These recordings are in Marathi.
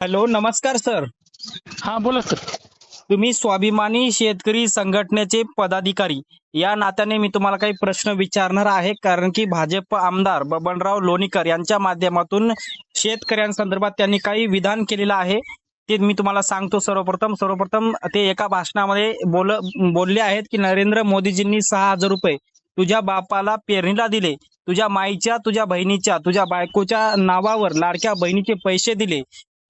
हॅलो नमस्कार सर. हा बोला सर. तुम्ही स्वाभिमानी शेतकरी संघटनेचे पदाधिकारी. या नात्याने मी तुम्हाला काही प्रश्न विचारणार आहे. कारण की भाजप आमदार बबनराव लोणीकर यांच्या माध्यमातून शेतकऱ्यांसंदर्भात त्यांनी काही विधान केलेलं आहे. ते मी तुम्हाला सांगतो सर्वप्रथम. सर्वप्रथम ते एका भाषणामध्ये बोल बोलले आहेत की नरेंद्र मोदीजींनी सहा हजार रुपये तुझ्या बापाला पेरणीला दिले तुझ्या माईच्या तुझ्या बहिणीच्या तुझ्या बायकोच्या नावावर लाडक्या बहिणीचे पैसे दिले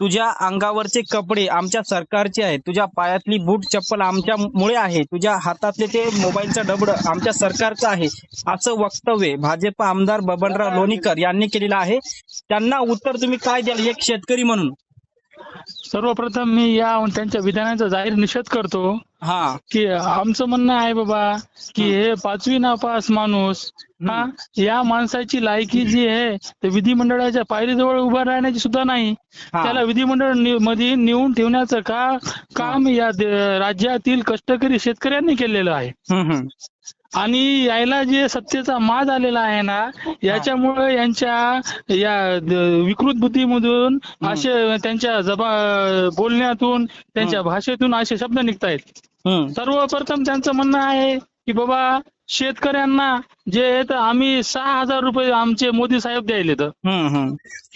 तुझ्या अंगावरचे कपडे आमच्या सरकारचे आहेत. तुझ्या पायातली बूट चप्पल आमच्यामुळे आहे. तुझ्या हातातले ते मोबाईलचं डबड आमच्या सरकारचं आहे. असं वक्तव्य भाजप आमदार बबनराव लोणीकर यांनी केलेलं आहे. त्यांना उत्तर तुम्ही काय द्याल? एक शेतकरी म्हणून. सर्वप्रथम मी या त्यांच्या विधानाचा जाहीर निषेध करतो हा. की आमचं म्हणणं आहे बाबा की हे. पाचवी नापास माणूस हा या माणसाची लायकी जी आहे ते विधिमंडळाच्या पायरीजवळ उभा राहण्याची सुद्धा नाही. त्याला विधिमंडळमध्ये नेऊन ठेवण्याचं का काम या राज्यातील कष्टकरी शेतकऱ्यांनी केलेलं आहे. आणि यायला जे सत्तेचा माज आलेला आहे ना याच्यामुळे यांच्या या विकृत बुद्धीमधून असे त्यांच्या जबा बोलण्यातून त्यांच्या भाषेतून असे शब्द निघतायत. सर्वप्रथम त्यांचं म्हणणं आहे की बाबा शेतकऱ्यांना जे आहे तर आम्ही सहा हजार रुपये आमचे मोदी साहेब द्यायले तर.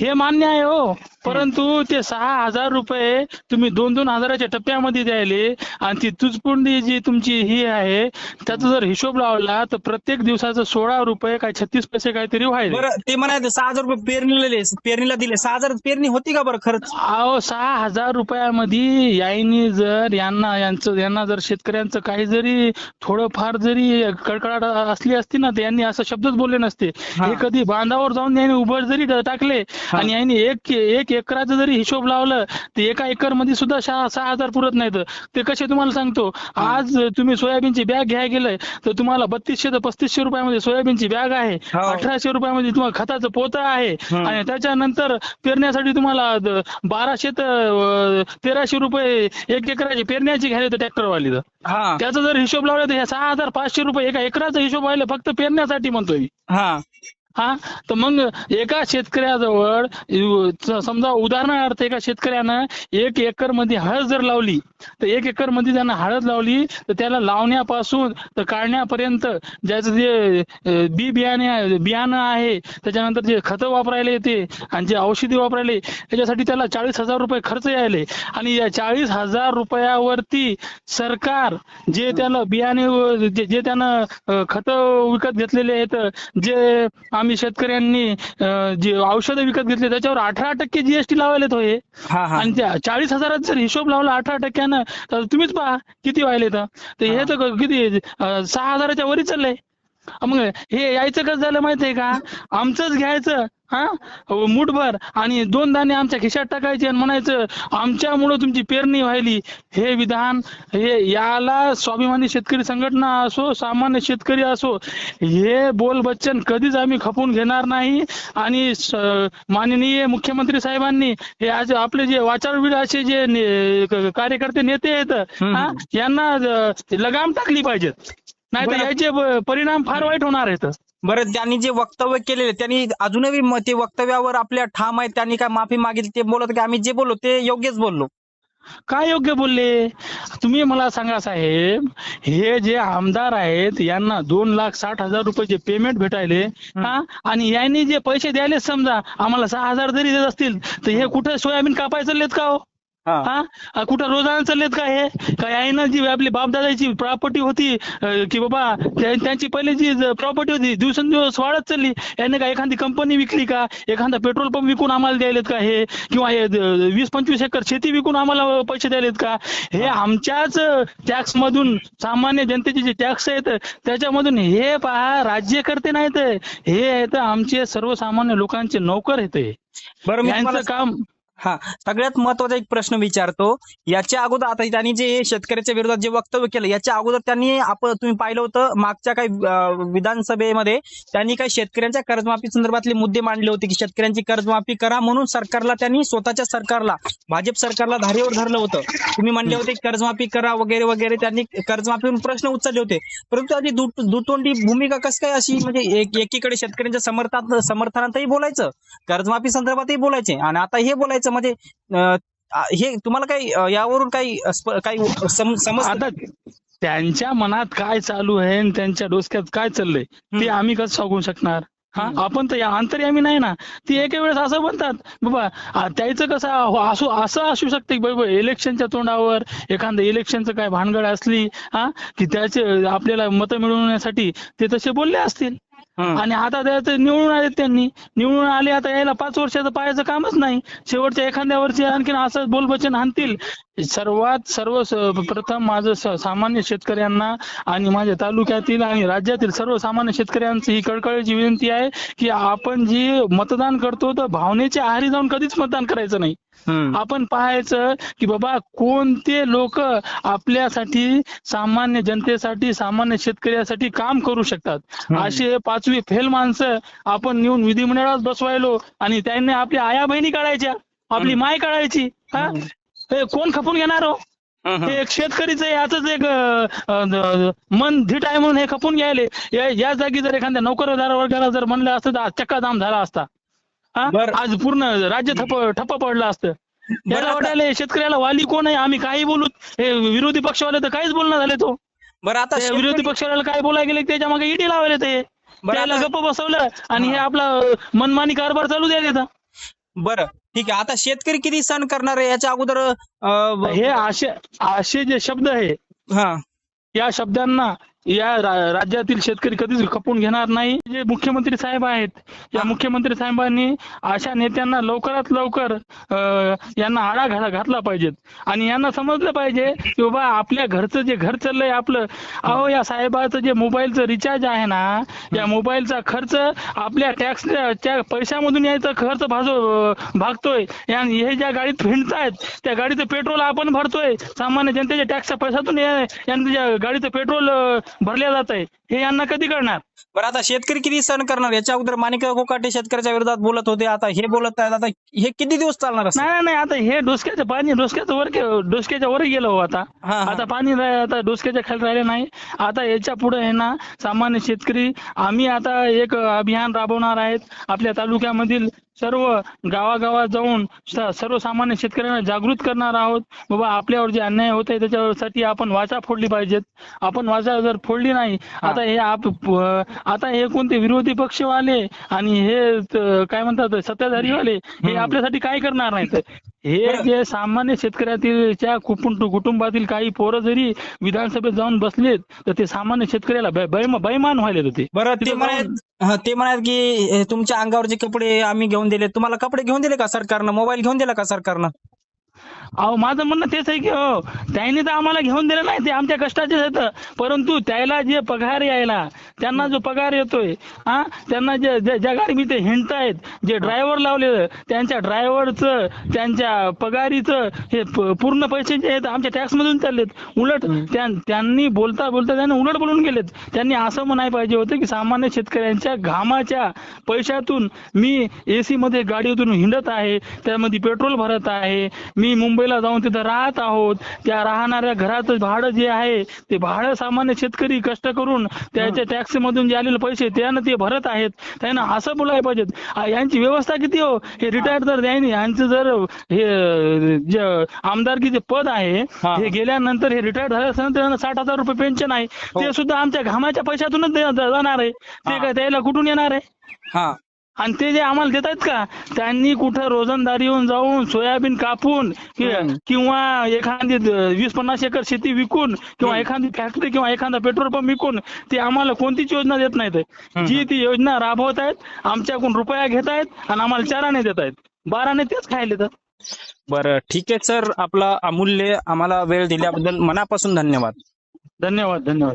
हे मान्य आहे हो. परंतु ते सहा हजार रुपये तुम्ही दोन दोन हजाराच्या टप्प्यामध्ये द्यायले आणि ती तुझपुंडी जी तुमची ही आहे त्याचा जर हिशोब लावला तर प्रत्येक दिवसाचं सोळा रुपये काय छत्तीस पैसे काहीतरी व्हायले. बरं ते म्हणायचं सहा हजार रुपये पेरणीला पेरणीला दिले. सहा हजार पेरणी होती का बरं खरंच? अहो सहा हजार रुपयामध्ये यांनी जर यांना यांचं यांना जर शेतकऱ्यांचं काही जरी थोडंफार जरी कडकडाट असली असती ना तर यांनी असं शब्दच बोलले नसते. हा. कधी बांधावर जाऊन यांनी उभं जरी टाकले आणि यांनी एक एक एकराचा जरी हिशोब लावलं तर एका एकरमध्ये सुद्धा सहा हजार पुरत नाहीत. ते कसे तुम्हाला सांगतो? आज तुम्ही सोयाबीनची बॅग घ्यायला गेलंय तर तुम्हाला बत्तीसशे ते पस्तीसशे रुपयामध्ये सोयाबीनची बॅग आहे. हो. अठराशे रुपयामध्ये तुम्हाला खताचं पोतं आहे. आणि त्याच्यानंतर पेरण्यासाठी तुम्हाला बाराशे ते अं, तेराशे रुपये एक एकराची पेरण्याची घ्यायला तर ट्रॅक्टरवाली. तर त्याचा जर हिशोब लावला तर ह्या सहा हजार पाचशे रुपये एका एकराचा हिशोब व्हायला फक्त पेरण्यासाठी म्हणतोय मी. हा हा? तर मग एका शेतकऱ्याजवळ समजा उदाहरणार्थ एका शेतकऱ्यानं एक एकरमध्ये हळद जर लावली तर एक एकरमध्ये त्यानं हळद लावली तर त्याला लावण्यापासून तर काढण्यापर्यंत ज्याचं जे बी बियाणे बियाणं आहे त्याच्यानंतर जे खतं वापरायला येते आणि जे औषधी वापरायला त्याच्यासाठी त्याला चाळीस हजार रुपये खर्च यायले. आणि या चाळीस हजार रुपयावरती सरकार जे त्याला बियाणे व जे त्यानं खतं विकत घेतलेले आहेत जे आम्ही शेतकऱ्यांनी जे औषधं विकत घेतले त्याच्यावर अठरा टक्के जीएसटी लावायला तो हे हा. आणि त्या चाळीस हजारात जर हिशोब लावला अठरा टक्क्यानं तर तुम्हीच पहा किती व्हायले तर तर हे तर किती सहा हजाराच्या वरी चाललंय. मग हे यायचं कसं झालं माहितीये का? आमचंच घ्यायचं हा? मुठभर. आणि दोन दाणे आमच्या खिशात टाकायचे आणि म्हणायचं आमच्यामुळं तुमची पेरणी व्हायली. हे विधान हे याला स्वाभिमानी शेतकरी संघटना असो सामान्य शेतकरी असो हे बोल बच्चन कधीच आम्ही खपून घेणार नाही. आणि माननीय मुख्यमंत्री साहेबांनी हे आज आपले जे वाचारवीर असे जे ने- कार्यकर्ते नेते आहेत हा, यांना लगाम टाकली पाहिजेत. नाही तर. याचे परिणाम फार वाईट होणार आहेत. बरं त्यांनी जे वक्तव्य केलेले त्यांनी अजूनही म- ते वक्तव्यावर आपल्या ठाम आहेत त्यांनी काय माफी मागितली ते बोलत की आम्ही जे बोललो ते योग्यच बोललो. काय योग्य बोलले? तुम्ही मला सांगा साहेब हे जे आमदार आहेत यांना दोन लाख साठ हजार रुपयाचे पेमेंट भेटायले हा. आणि यांनी जे पैसे द्यायले समजा आम्हाला सहा हजार जरी देत असतील तर हे कुठं सोयाबीन कापाय चाललेत का हो? हा. कुठं रोजाना चाललेत का हे? का यायनं जी आपली बापदादाची प्रॉपर्टी होती की बाबा त्या- त्यांची पहिली जी प्रॉपर्टी होती दिवसेंदिवस वाढत चालली. याने का एखादी कंपनी विकली का? एखादा पेट्रोल पंप विकून आम्हाला द्यायलेत का हे? किंवा हे वीस पंचवीस एकर शेती विकून आम्हाला पैसे द्यायलेत का? हे आमच्याच टॅक्स मधून सामान्य जनतेचे जे टॅक्स आहेत त्याच्यामधून हे पहा राज्यकर्ते नाहीत. हे आहेत आमचे सर्वसामान्य लोकांचे नोकर आहेत. यांचं काम हा सगळ्यात महत्त्वाचा एक प्रश्न विचारतो. याच्या अगोदर आता त्यांनी जे शेतकऱ्याच्या विरोधात जे वक्तव्य केलं याच्या अगोदर त्यांनी आपण तुम्ही पाहिलं होतं मागच्या काही विधानसभेमध्ये त्यांनी काही शेतकऱ्यांच्या कर्जमाफी संदर्भातले मुद्दे मांडले होते की शेतकऱ्यांची कर्जमाफी करा म्हणून सरकारला त्यांनी स्वतःच्या सरकारला भाजप सरकारला धारेवर धरलं होतं. तुम्ही म्हणले होते की कर्जमाफी करा वगैरे वगैरे त्यांनी कर्जमाफीवरून प्रश्न उचलले होते. परंतु आधी दुतोंडी भूमिका कसं काय अशी म्हणजे एक- एकीकडे शेतकऱ्यांच्या समर्थात समर्थनातही बोलायचं कर्जमाफी संदर्भातही बोलायचे आणि आता हे बोलायचं आ, हे तुम्हाला काही यावरून काही काही सम- समज आता त्यांच्या मनात काय चालू आहे आणि त्यांच्या डोसक्यात काय चाललंय ते. आम्ही कसं सांगू शकणार हा. आपण तर या अंतर्यामी नाही ना ती एके वेळेस असं म्हणतात बाबा त्याचं कसं आ- असू असं असू शकते की बाबा इलेक्शनच्या तोंडावर एखादं इलेक्शनचं काय भानगड असली हा की त्याचे आपल्याला मतं मिळवण्यासाठी ते तसे बोलले असतील हं. आणि आता निवडून आले त्यांनी. निवडून आले आता यायला पाच वर्षाचं पाहायचं कामच नाही. शेवटच्या एखाद्या वर्षी आणखीन असं बोलबचन आणतील. सर्वात सर्व प्रथम माझं सामान्य शेतकऱ्यांना आणि माझ्या तालुक्यातील आणि राज्यातील सर्व सामान्य शेतकऱ्यांची ही कळकळीची विनंती आहे की आपण जी मतदान करतो तर भावनेच्या आहारी जाऊन कधीच मतदान करायचं नाही. आपण पाहायचं की बाबा कोणते लोक आपल्यासाठी सामान्य जनतेसाठी सामान्य शेतकऱ्यासाठी काम करू शकतात. असे पाचवी फेल माणसं आपण नेऊन विधिमंडळात बसवायलो आणि त्यांनी आपल्या आया बहिणी काढायच्या आपली. माय काढायची हा. हे कोण खपून घेणार हो एक शेतकरीच याच एक मन धीट आहे म्हणून हे खपून घ्यायले या जागी जर एखाद्या नोकरदार वर्गाला जर म्हणलं असतं तर आज चक्का दाम झाला असता. आज पूर्ण राज्य ठप ठप्प पडलं असतं. वाटायला शेतकऱ्याला वाली कोण आहे? आम्ही काही बोलू हे विरोधी पक्षवाले तर काहीच बोलणं झाले तो. बरं आता विरोधी पक्षवाल्याला काय बोलायला गेले त्याच्यामागे इडी लावले ते. बरं त्याला गप्प बसवलं आणि हे. आपला मनमानी कारभार चालू द्या देता बरं ठीक आहे. आता शेतकरी किती सण करणार आहे? याच्या अगोदर हे असे असे जे शब्द आहे हा. या शब्दांना या रा- राज्यातील शेतकरी कधीच खपून घेणार नाही. जे मुख्यमंत्री साहेब आहेत या. मुख्यमंत्री साहेबांनी अशा नेत्यांना लवकरात लवकर अं, यांना आळा घाला घातला पाहिजेत. आणि यांना समजलं पाहिजे की बाबा आपल्या घरचं जे घर चाललंय आपलं अहो या साहेबाचं जे मोबाईलचं रिचार्ज आहे ना या मोबाईलचा खर्च आपल्या टॅक्सच्या पैशामधून यायचा खर्च भाजो भागतोय. आणि हे ज्या गाडीत फिरतायत त्या गाडीचं पेट्रोल आपण भरतोय. सामान्य जनतेच्या टॅक्सच्या पैशातून या- यांच्या गाडीचं पेट्रोल अं, भरल्या जात आहे. हे यांना कधी कळणार? बरं आता शेतकरी किती सण करणार? याच्या अगोदर माणिक कोकाटे शेतकऱ्याच्या विरोधात बोलत होते आता हे बोलत आहेत आता हे किती दिवस चालणार असं? नाही नाही, आता हे डोसक्याचं पाणी डोसक्याचं वर डोसक्याच्या वर गेलं हो आता. हा, हा. आता पाणी आता डोसक्याच्या खाली राहिले नाही. आता याच्यापुढे आहे ना सामान्य शेतकरी आम्ही आता एक अभियान राबवणार आहेत. आपल्या तालुक्यामधील सर्व गावागावात जाऊन सर्वसामान्य शेतकऱ्यांना जागृत करणार आहोत. बाबा आपल्यावर जे अन्याय होत आहे त्याच्यासाठी आपण वाचा फोडली पाहिजेत. आपण वाचा जर फोडली नाही आता हे आप आता हे कोणते विरोधी पक्षवाले आणि हे काय म्हणतात सत्ताधारीवाले हे. आपल्यासाठी काय करणार नाहीत? हे. जे सामान्य शेतकऱ्यातील कुटुंबातील काही पोरं जरी विधानसभेत जाऊन बसलेत तर ते सामान्य शेतकऱ्याला बैमान व्हायले होते. बरं ते हा, ते म्हणायत की तुमच्या अंगावरचे कपडे आम्ही घेऊन दिले तुम्हाला कपडे घेऊन दिले का सरकारनं? मोबाईल घेऊन दिला का सरकारनं? अहो माझं म्हणणं तेच आहे की हो त्यांनी तर आम्हाला घेऊन दिलं नाही ते आमच्या कष्टाचेच आहेत. परंतु त्याला जे पगार यायला त्यांना जो पगार येतोय हा त्यांना जे जे- ज्या गाडी मी ते हिंडतायत जे ड्रायव्हर लावले त्यांच्या ड्रायव्हरचं त्यांच्या पगारीचं हे प- पूर्ण पैसे जे आहेत आमच्या टॅक्स मधून चाललेत. उलट त्या- त्यांनी बोलता बोलता त्यांनी उलट बोलून गेलेत. त्यांनी असं म्हणायला पाहिजे होतं की सामान्य शेतकऱ्यांच्या घामाच्या पैशातून मी एसी मध्ये गाडीतून हिंडत आहे त्यामध्ये पेट्रोल भरत आहे मी मुंबईला जाऊन तिथं राहत आहोत. त्या राहणाऱ्या घराचं भाडं जे आहे ते भाडं सामान्य शेतकरी कष्ट करून त्याच्या टॅक्स मधून जे आलेले पैसे त्यानं ते भरत आहेत. त्यांना असं बोलायला पाहिजेत. यांची व्यवस्था किती हो? हे रिटायर्ड जर द्यायनी यांचं जर हे जे आमदारकीचे पद आहे हा. हे गेल्यानंतर हे रिटायर्ड झाल्यानंतर त्यांना साठ हजार रुपये पेन्शन आहे. ते सुद्धा आमच्या घामाच्या पैशातूनच जाणार आहे. ते हा. काय त्याला कुठून येणार आहे? हा. आणि ते जे आम्हाला देत आहेत का त्यांनी कुठं रोजंदारी येऊन जाऊन सोयाबीन कापून कि- हम्म. किंवा एखादी द- वीस पन्नास एकर शेती विकून किंवा एखादी फॅक्टरी किंवा एखादा पेट्रोल पंप विकून ते आम्हाला कोणतीच योजना देत नाहीत. जी ती योजना राबवत आहेत आमच्याकडून रुपया घेत आहेत आणि आम्हाला चाराने देत आहेत. बाराने तेच खायला देतात. बरं ठीक आहे सर. आपला अमूल्य आम्हाला वेळ दिल्याबद्दल मनापासून धन्यवाद. धन्यवाद धन्यवाद.